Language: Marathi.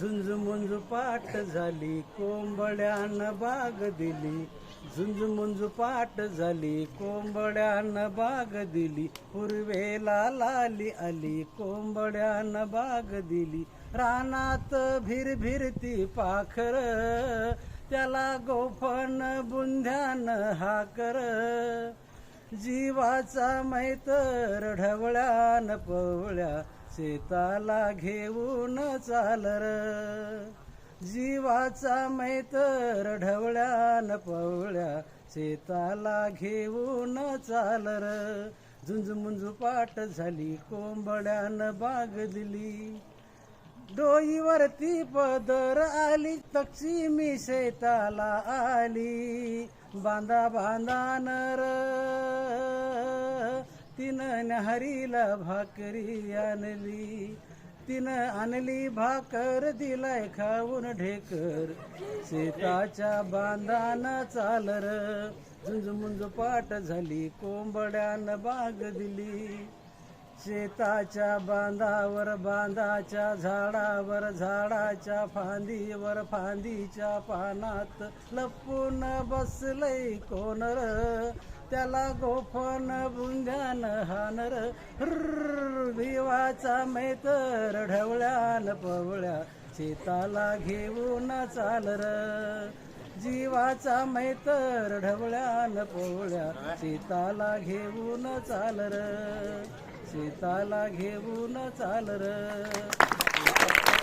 झुंज मुंज पाट झाली कोंबड्यानं बाग दिली. झुंज मुंज पाट झाली कोंबड्यानं बाग दिली. पूर्वेला लाली आली कोंबड्यानं बाग दिली. रानात भिर भिरती पाखर त्याला गोफन बुंध्यान हाकर. जीवाचा मैतर न पवळ्या शेताला घेऊन चालर जीवाचा मैतर न पवळ्या शेताला घेऊन चालर झुंज पाट झाली कोंबड्यान बाग दिली डोईवरती पदर आली तक्षी मी शेताला आली. बांधा बांधा नर तिनं न्याहारीला भाकरी आणली. तिनं आणली भाकर दिलाय खाऊन ढेकर. शेताच्या बांधानं चालर. झुंज मुंज पाट झाली कोंबड्यानं बाग दिली. शेताच्या बांधावर बांधाच्या झाडावर झाडाच्या फांदीवर फांदीच्या पानात लपून बसलय कोनर. त्याला गोफन बुंध्यान हानर. हुर्र, भिवाचा मैतर ढवळ्यान पवळ्या शेताला घेऊन चालर. जीवाचा मैतर ढवळ्यान पवळ्या. शेताला घेऊन चालर. शेताला घेऊन चाल र.